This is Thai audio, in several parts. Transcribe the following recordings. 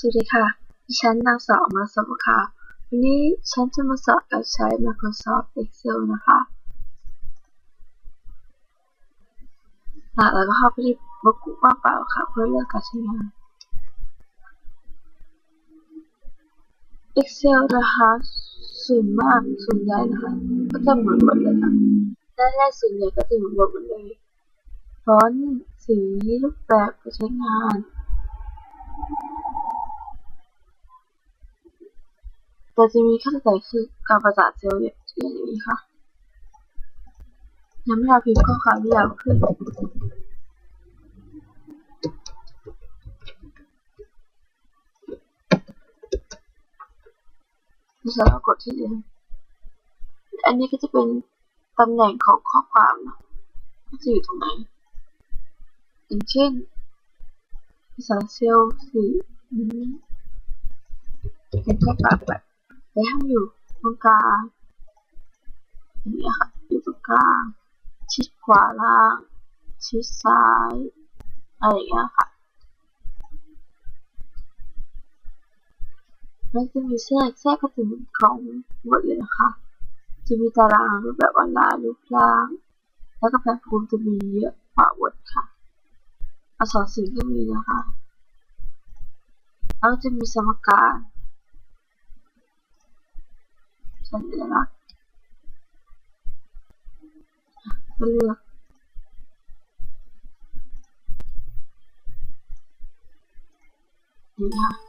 สวัสดีค่ะ ดิฉันนางสาวมาสวค่ะ วันนี้ฉันจะมาสอนการใช้ Microsoft Excel นะคะหลักแล้วก็เข้าไปที่บล็อกกุว่างเปล่าค่ะ เพื่อเลือกการใช้งาน Excel นะคะส่วนมากส่วนใหญ่นะคะ ก็จะเหมือนหมดเลยค่ะด้านแรกส่วนใหญ่ก็จะเหมือนหมดเลยฟอนต์สีรูปแบบการใช้งาน แต่จะมีขั้นตอนคือการประกาศเซลล์อย่างนี้ค่ะย้ำให้เราพิมพ์ข้อความที่ยาวขึ้นแล้วเรากดที่เดิมอันนี้ก็จะเป็นตำแหน่งของข้อความนะว่าจะอยู่ตรงไหน อย่างเช่นภาษาเซลล์สีนี้เป็นข้อความแบบ แต่ให้อยู่ตรงกลางอย่างนี้ค่ะอยู่ตรงกลางชิดขวาล่าง ชิดซ้ายอะไรอย่างเงี้ยค่ะแล้วจะมีแทรกแทรกก็จะเหมือนของหมดเลยนะคะ จะมีตารางรูปแบบออนไลน์รูปร่าง แล้วก็แพลตฟอร์มจะมีเยอะกว่าบทค่ะอักษรสีก็มีนะคะ แล้วจะมีสมการ สัญลักษณ์ก็เ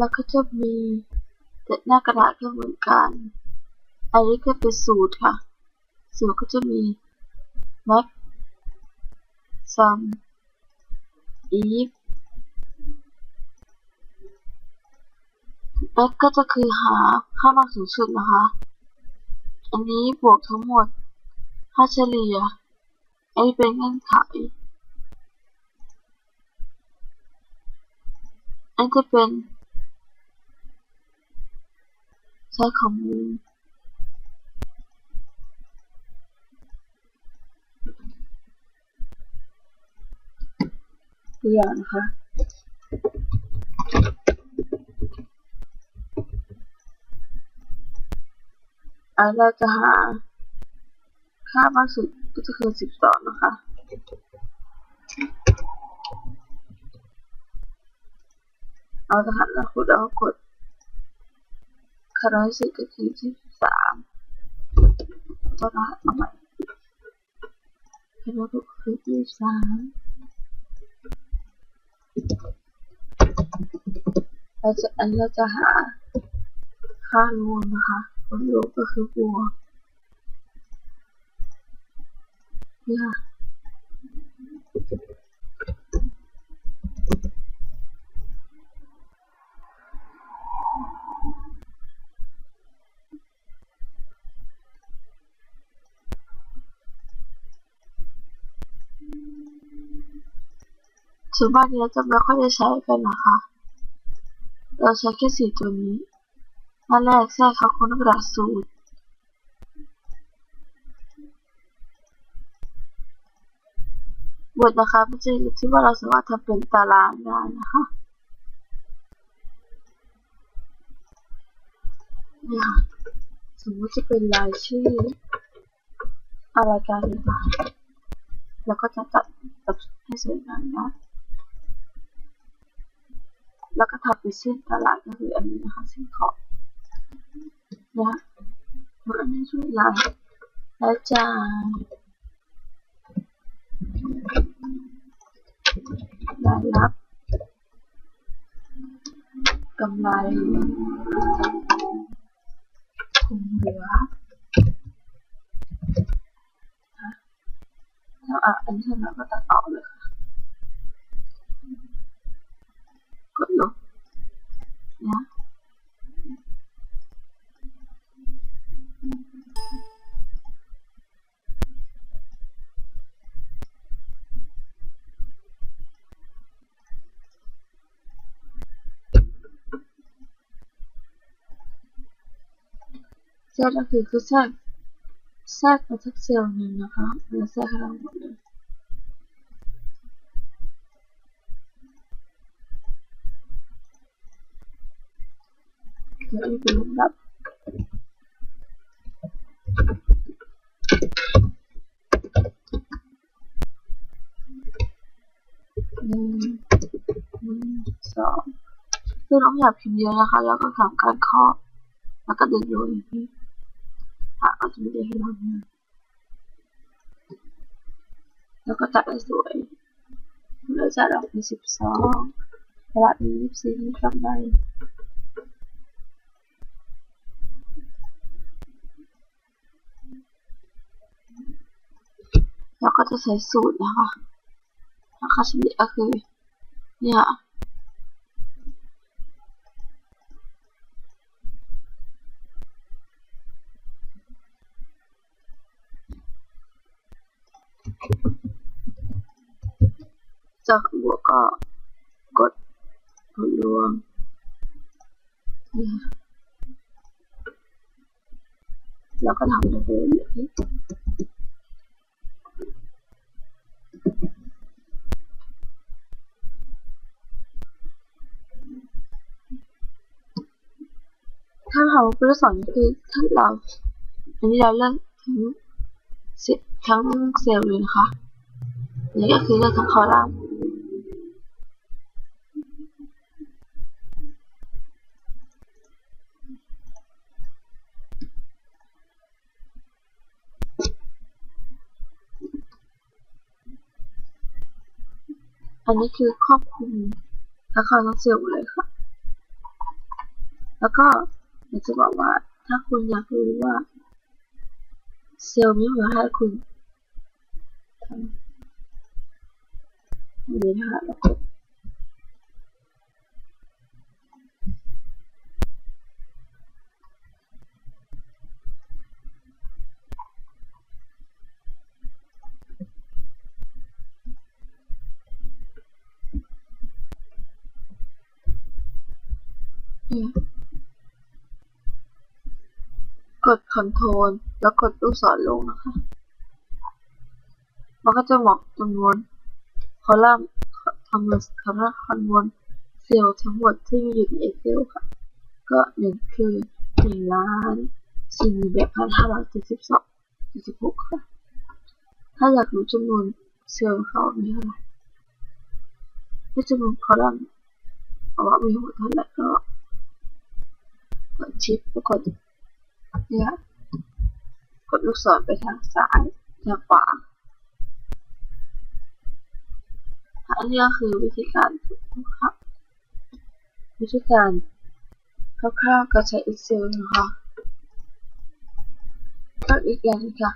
แล้วก็จะมีแต่หน้ากระดาษก็เหมือนกัน อันนี้ก็เป็นสูตรค่ะ สูตรก็จะมี max sum if max ก็จะคือหาค่ามากสูงสุดนะคะ อันนี้บวกทั้งหมดค่าเฉลี่ย อันนี้เป็นเงื่อนไข อันจะเป็น ใช้ข้อมูลตัวอย่างนะคะอันเราจะหาค่ามากสุดก็จะคือ12นะคะเราจะหันแล้วคุณแล้วกด ค่าน้อยสุดก็คือ23ตัวรหัสเอาใหม่ค่าน้อยสุดก็คือ23เราจะอันเราจะหาค่ารวมนะคะผลรวมก็คือบวกนี่ค่ะ ส่วนมากนี้เราจะไม่ค่อยได้ใช้กันนะคะ เราใช้แค่สี่ตัวนี้หน้าแรกแทรกเขาคนกระดาษสูตรบทนะคะมันจะอยู่ที่ว่าเราสามารถทำเป็นตารางได้นะคะนี่ค่ะสมมติจะเป็นรายชื่ออะไรกันนะคะแล้วก็จะจัดจัดให้สวยงามนะ แล้วก็ทำเป็นเส้นตารางก็คืออันนี้นะคะเส้นขอบ นะเซลล์ก็คือคือซากซากของทุกเซลล์หนึ่งนะคะเนื้อแทรเราหมดเลย แล้วนี่เป็นลำดับหนึ่งหนึ่งสองคือน้องอยากพิมพ์เยอะนะคะ แล้วก็ทำการเคาะแล้วก็ดึงโยนอย่างนี้อะก็จะไม่ได้ให้เราเนี่ยแล้วก็ตัดให้สวยแล้วจะออกเป็นสิบสองกระดาษมียี่สิบสี่กำไร แล้วก็จะใช้สูตรนะคะราคาเฉลี่ยก็คือ เนี่ยจากบวกก็กดกดรวมเนี่ยแล้วก็ทำไปเรื่อยถ้าเราเป็นสอนคือถ้าเรา อันนี้เราเลือกทั้งเซทั้งเซลล์เลยนะคะนี่ก็คือเลือกทั้งคอลัมน์อันนี้คือครอบคลุมทั้งคอลัมน์เซลล์เลยค่ะ แล้วก็ อยากจะบอกว่าถ้าคุณอยากรู้ว่า เซลล์มีหัวให้คุณทำนี้นะคะแล้วก กด Ctrl แล้วกดลูกศรลงนะคะ มันก็จะบอกจำนวนคอลัมน์คำนวณคำว่าคำนวณเซลล์ทั้งหมดที่มีอยู่ใน Excel ค่ะ ก็หนึ่งคือหนึ่งล้านสี่หมื่นแปดพันห้าร้อยเจ็ดสิบสองเจ็ดสิบหกค่ะ ถ้าอยากรู้จำนวนเซลล์เขามีเท่าไหร่ไม่จำนวนคอลัมน์เอาว่ามีทั้งหมดเท่าไหร่ก็กดชิปแล้วกด เนี่ยกดลูกศรไปทางซ้ายทางขวาอันนี้คือวิธีการค่ะวิธีการคร่าวๆการใช้ Excel นะคะก็อีกอย่างนึงค่ะ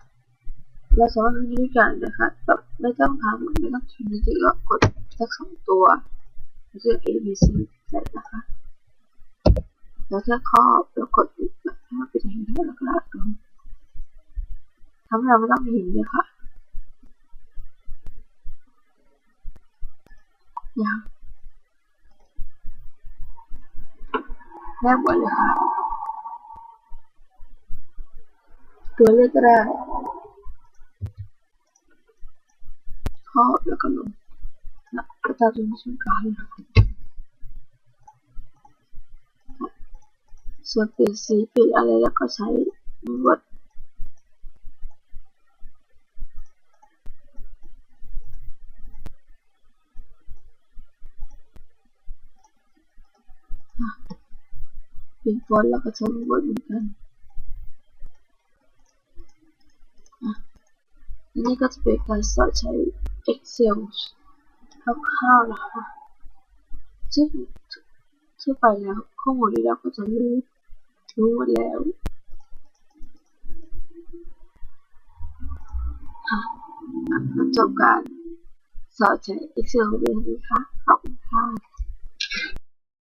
เราสามารถทำวิธีการนะคะแบบไม่ต้องทำไม่ต้องพิมพ์จริงๆก็กดสักสองตัวเลือก A B C เสร็จนะคะ แล้วแค่ครอบแล้วกดแบ บถ้าเป็นอย่างนี้แล้วก็ลากลงทำให้เราไม่ต้องพิมพ์เลยค่ะอย่างแรกหมดเลยค่ะ ตัวเลือกก็ได้ครอบแล้วก็ลงแล้วก็ตามจนถึงกลางเลยค่ะ ส่วนเปลี่ยนสีเปลี่ยนอะไรแล้วก็ใช้วดเปลี่ยนฟอนต์แล้วก็ใช้วดเหมือนกันอะอันนี้ก็จะเป็นการสอนใช้ Excel คร่าวๆนะคะซึ่งทั่วไปแล้วข้อมูลที่เราก็จะรู้ รู้หมดแล้วค่ะก็จบการสอนใช้ Excel เรื่องนี้ค่ะขอบคุณค่ะ